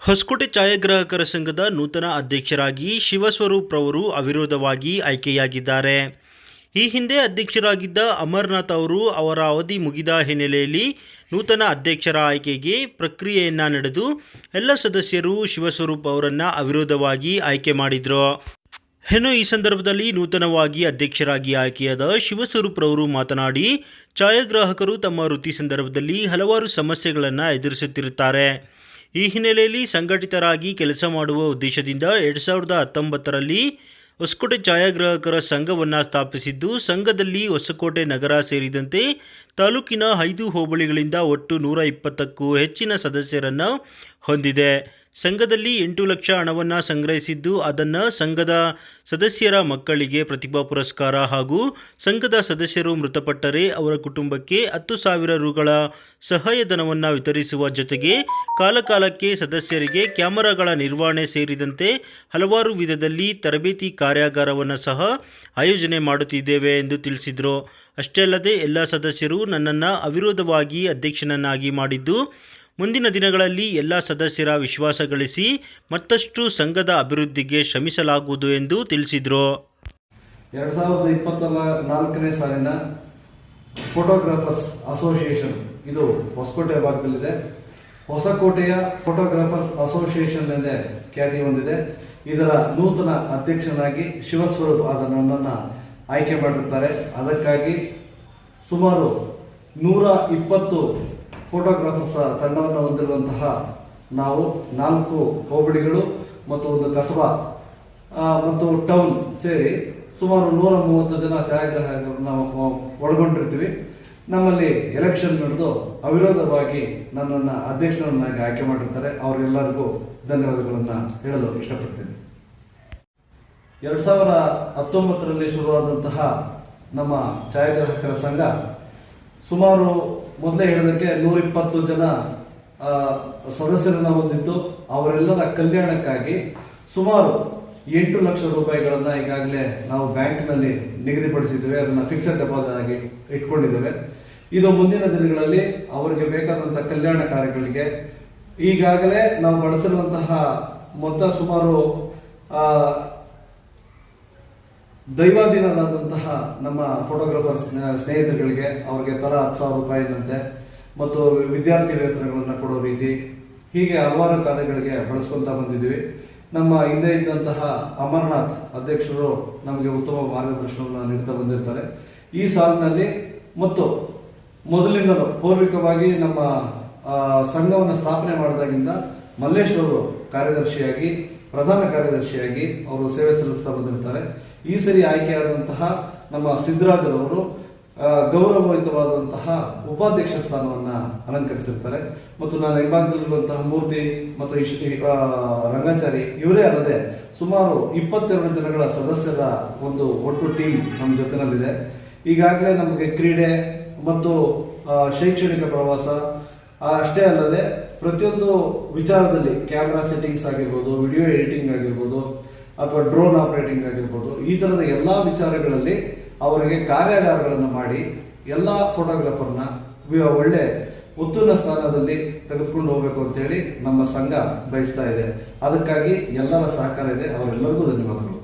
ಹೊಸಕೋಟೆ ಛಾಯಾಗ್ರಾಹಕರ ಸಂಘದ ನೂತನ ಅಧ್ಯಕ್ಷರಾಗಿ ಶಿವಸ್ವರೂಪ್ ರವರು ಅವಿರೋಧವಾಗಿ ಆಯ್ಕೆಯಾಗಿದ್ದಾರೆ. ಈ ಹಿಂದೆ ಅಧ್ಯಕ್ಷರಾಗಿದ್ದ ಅಮರ್ನಾಥ್ ಅವರು ಅವರ ಅವಧಿ ಮುಗಿದ ಹಿನ್ನೆಲೆಯಲ್ಲಿ ನೂತನ ಅಧ್ಯಕ್ಷರ ಆಯ್ಕೆಗೆ ಪ್ರಕ್ರಿಯೆಯನ್ನು ನಡೆದು ಎಲ್ಲ ಸದಸ್ಯರು ಶಿವಸ್ವರೂಪ್ ಅವರನ್ನು ಅವಿರೋಧವಾಗಿ ಆಯ್ಕೆ ಮಾಡಿದರು. ಇನ್ನು ಈ ಸಂದರ್ಭದಲ್ಲಿ ನೂತನವಾಗಿ ಅಧ್ಯಕ್ಷರಾಗಿ ಆಯ್ಕೆಯಾದ ಶಿವಸ್ವರೂಪ್ ರವರು ಮಾತನಾಡಿ, ಛಾಯಾಗ್ರಾಹಕರು ತಮ್ಮ ವೃತ್ತಿ ಸಂದರ್ಭದಲ್ಲಿ ಹಲವಾರು ಸಮಸ್ಯೆಗಳನ್ನು ಎದುರಿಸುತ್ತಿರುತ್ತಾರೆ. ಈ ಹಿನ್ನೆಲೆಯಲ್ಲಿ ಸಂಘಟಿತರಾಗಿ ಕೆಲಸ ಮಾಡುವ ಉದ್ದೇಶದಿಂದ ಎರಡು ಸಾವಿರದ ಹತ್ತೊಂಬತ್ತರಲ್ಲಿ ಹೊಸಕೋಟೆ ಛಾಯಾಗ್ರಾಹಕರ ಸಂಘವನ್ನು ಸ್ಥಾಪಿಸಿದ್ದು, ಸಂಘದಲ್ಲಿ ಹೊಸಕೋಟೆ ನಗರ ಸೇರಿದಂತೆ ತಾಲೂಕಿನ ಐದು ಹೋಬಳಿಗಳಿಂದ ಒಟ್ಟು ನೂರ ಇಪ್ಪತ್ತಕ್ಕೂ ಹೆಚ್ಚಿನ ಸದಸ್ಯರನ್ನು ಹೊಂದಿದೆ. ಸಂಘದಲ್ಲಿ ಎಂಟು ಲಕ್ಷ ಹಣವನ್ನು ಸಂಗ್ರಹಿಸಿದ್ದು, ಅದನ್ನು ಸಂಘದ ಸದಸ್ಯರ ಮಕ್ಕಳಿಗೆ ಪ್ರತಿಭಾ ಪುರಸ್ಕಾರ ಹಾಗೂ ಸಂಘದ ಸದಸ್ಯರು ಮೃತಪಟ್ಟರೆ ಅವರ ಕುಟುಂಬಕ್ಕೆ ಹತ್ತು ಸಾವಿರ ರುಗಳ ಸಹಾಯಧನವನ್ನು ವಿತರಿಸುವ ಜೊತೆಗೆ ಕಾಲಕಾಲಕ್ಕೆ ಸದಸ್ಯರಿಗೆ ಕ್ಯಾಮರಾಗಳ ನಿರ್ವಹಣೆ ಸೇರಿದಂತೆ ಹಲವಾರು ವಿಧದಲ್ಲಿ ತರಬೇತಿ ಕಾರ್ಯಾಗಾರವನ್ನು ಸಹ ಆಯೋಜನೆ ಮಾಡುತ್ತಿದ್ದೇವೆ ಎಂದು ತಿಳಿಸಿದರು. ಅಷ್ಟೇ ಅಲ್ಲದೆ ಎಲ್ಲ ಸದಸ್ಯರು ನನ್ನನ್ನು ಅವಿರೋಧವಾಗಿ ಅಧ್ಯಕ್ಷನನ್ನಾಗಿ ಮಾಡಿದ್ದು ಮುಂದಿನ ದಿನಗಳಲ್ಲಿ ಎಲ್ಲ ಸದಸ್ಯರ ವಿಶ್ವಾಸ ಗಳಿಸಿ ಮತ್ತಷ್ಟು ಸಂಘದ ಅಭಿವೃದ್ಧಿಗೆ ಶ್ರಮಿಸಲಾಗುವುದು ಎಂದು ತಿಳಿಸಿದರು. ಎರಡು ಸಾವಿರದ ಇಪ್ಪತ್ತ ನಾಲ್ಕನೇ ಸಾಲಿನ ಫೋಟೋಗ್ರಾಫರ್ಸ್ ಅಸೋಸಿಯೇಷನ್, ಇದು ಹೊಸಕೋಟೆ ಭಾಗದಲ್ಲಿದೆ. ಹೊಸಕೋಟೆಯ ಫೋಟೋಗ್ರಾಫರ್ಸ್ ಅಸೋಸಿಯೇಷನ್ ಎಂದೇ ಖ್ಯಾತಿ ಹೊಂದಿದೆ. ಇದರ ನೂತನ ಅಧ್ಯಕ್ಷನಾಗಿ ಶಿವಸ್ವರೂಪ್ ಆದ ನನ್ನನ್ನು ಆಯ್ಕೆ ಮಾಡಿರ್ತಾರೆ. ಅದಕ್ಕಾಗಿ ಸುಮಾರು ನೂರ ಇಪ್ಪತ್ತು ಫೋಟೋಗ್ರಾಫರ್ಸ್ ತಂಡವನ್ನು ಹೊಂದಿರುವಂತಹ ನಾವು ನಾಲ್ಕು ಹೋಬಳಿಗಳು ಮತ್ತು ಒಂದು ಕಸಬಾ ಮತ್ತು ಟೌನ್ ಸೇರಿ ಸುಮಾರು ನೂರ ಮೂವತ್ತು ಜನ ಛಾಯಾಗ್ರಾಹಕರು ನಾವು ಒಳಗೊಂಡಿರ್ತೀವಿ. ನಮ್ಮಲ್ಲಿ ಎಲೆಕ್ಷನ್ ನಡೆದು ಅವಿರೋಧವಾಗಿ ನನ್ನನ್ನು ಅಧ್ಯಕ್ಷರನ್ನಾಗಿ ಆಯ್ಕೆ ಮಾಡಿರ್ತಾರೆ. ಅವರೆಲ್ಲರಿಗೂ ಧನ್ಯವಾದಗಳನ್ನು ಹೇಳಲು ಇಷ್ಟಪಡ್ತೇನೆ. ಎರಡು ಸಾವಿರ ಹತ್ತೊಂಬತ್ತರಲ್ಲಿ ಶುರುವಾದಂತಹ ನಮ್ಮ ಛಾಯಾಗ್ರಾಹಕರ ಸಂಘ ಸುಮಾರು ಮೊದಲೇ ಹೇಳಿದಕ್ಕೆ ನೂರಿಪ್ಪತ್ತು ಜನ ಸದಸ್ಯರನ್ನ ಹೊಂದಿದ್ದು ಅವರೆಲ್ಲರ ಕಲ್ಯಾಣಕ್ಕಾಗಿ ಸುಮಾರು ಎಂಟು ಲಕ್ಷ ರೂಪಾಯಿಗಳನ್ನ ಈಗಾಗಲೇ ನಾವು ಬ್ಯಾಂಕ್ನಲ್ಲಿ ನಿಗದಿಪಡಿಸಿದ್ದೇವೆ. ಅದನ್ನ ಫಿಕ್ಸೆಡ್ ಡೆಪಾಸಿಟ್ ಆಗಿ ಇಟ್ಕೊಂಡಿದ್ದೇವೆ. ಇದು ಮುಂದಿನ ದಿನಗಳಲ್ಲಿ ಅವರಿಗೆ ಬೇಕಾದಂತಹ ಕಲ್ಯಾಣ ಕಾರ್ಯಗಳಿಗೆ ಈಗಾಗಲೇ ನಾವು ಬಳಸಿರುವಂತಹ ಮೊತ್ತ ಸುಮಾರು ದೈವಾಧೀನರಾದಂತಹ ನಮ್ಮ ಫೋಟೋಗ್ರಾಫರ್ ಸ್ನೇಹಿತರುಗಳಿಗೆ ಅವರಿಗೆ ತಲಾ ಹತ್ತು ಸಾವಿರ ರೂಪಾಯಿನಂತೆ ಮತ್ತು ವಿದ್ಯಾರ್ಥಿ ವೇತನಗಳನ್ನು ಕೊಡೋ ರೀತಿ, ಹೀಗೆ ಹಲವಾರು ಕಾರ್ಯಗಳಿಗೆ ಬಳಸ್ಕೊಂತ ಬಂದಿದ್ದೀವಿ. ನಮ್ಮ ಹಿಂದೆ ಇದ್ದಂತಹ ಅಮರನಾಥ್ ಅಧ್ಯಕ್ಷರು ನಮಗೆ ಉತ್ತಮ ಮಾರ್ಗದರ್ಶನವನ್ನು ನೀಡ್ತಾ ಬಂದಿರ್ತಾರೆ. ಈ ಸಾಲಿನಲ್ಲಿ ಮತ್ತು ಮೊದಲಿಂದಲೂ ಪೂರ್ವಿಕವಾಗಿ ನಮ್ಮ ಸಂಘವನ್ನು ಸ್ಥಾಪನೆ ಮಾಡಿದಾಗಿಂದ ಮಲ್ಲೇಶ್ ಅವರು ಕಾರ್ಯದರ್ಶಿಯಾಗಿ, ಪ್ರಧಾನ ಕಾರ್ಯದರ್ಶಿಯಾಗಿ ಅವರು ಸೇವೆ ಸಲ್ಲಿಸ್ತಾ ಬಂದಿರ್ತಾರೆ. ಈ ಸರಿ ಆಯ್ಕೆಯಾದಂತಹ ನಮ್ಮ ಸಿದ್ದರಾಜರವರು ಗೌರವಯುತವಾದಂತಹ ಉಪಾಧ್ಯಕ್ಷ ಸ್ಥಾನವನ್ನು ಅಲಂಕರಿಸಿರ್ತಾರೆ. ಮತ್ತು ನಾನು ಹಿಂಭಾಗದಲ್ಲಿರುವಂತಹ ಮೂರ್ತಿ ಮತ್ತು ಇಶ್- ರಂಗಾಚಾರಿ ಇವರೇ ಅಲ್ಲದೆ ಸುಮಾರು ಇಪ್ಪತ್ತೆರಡು ಜನಗಳ ಸದಸ್ಯರ ಒಂದು ಒಟ್ಟು ಟೀಮ್ ನಮ್ಮ ಜೊತೆನಲ್ಲಿದೆ. ಈಗಾಗಲೇ ನಮಗೆ ಕ್ರೀಡೆ ಮತ್ತು ಶೈಕ್ಷಣಿಕ ಪ್ರವಾಸ ಅಷ್ಟೇ ಅಲ್ಲದೆ ಪ್ರತಿಯೊಂದು ವಿಚಾರದಲ್ಲಿ ಕ್ಯಾಮ್ರಾ ಸೆಟ್ಟಿಂಗ್ಸ್ ಆಗಿರ್ಬೋದು, ವಿಡಿಯೋ ಎಡಿಟಿಂಗ್ ಆಗಿರ್ಬೋದು ಅಥವಾ ಡ್ರೋನ್ ಆಪರೇಟಿಂಗ್ ಆಗಿರ್ಬೋದು, ಈ ಥರದ ಎಲ್ಲ ವಿಚಾರಗಳಲ್ಲಿ ಅವರಿಗೆ ಕಾರ್ಯಾಗಾರಗಳನ್ನು ಮಾಡಿ ಎಲ್ಲ ಫೋಟೋಗ್ರಾಫರ್ನ ಒಳ್ಳೆ ಉತ್ತುಂಗ ಸ್ಥಾನದಲ್ಲಿ ತೆಗೆದುಕೊಂಡು ಹೋಗಬೇಕು ಅಂತೇಳಿ ನಮ್ಮ ಸಂಘ ಬಯಸ್ತಾ ಇದೆ. ಅದಕ್ಕಾಗಿ ಎಲ್ಲರ ಸಹಕಾರ ಇದೆ. ಅವರೆಲ್ಲರಿಗೂ ಧನ್ಯವಾದಗಳು.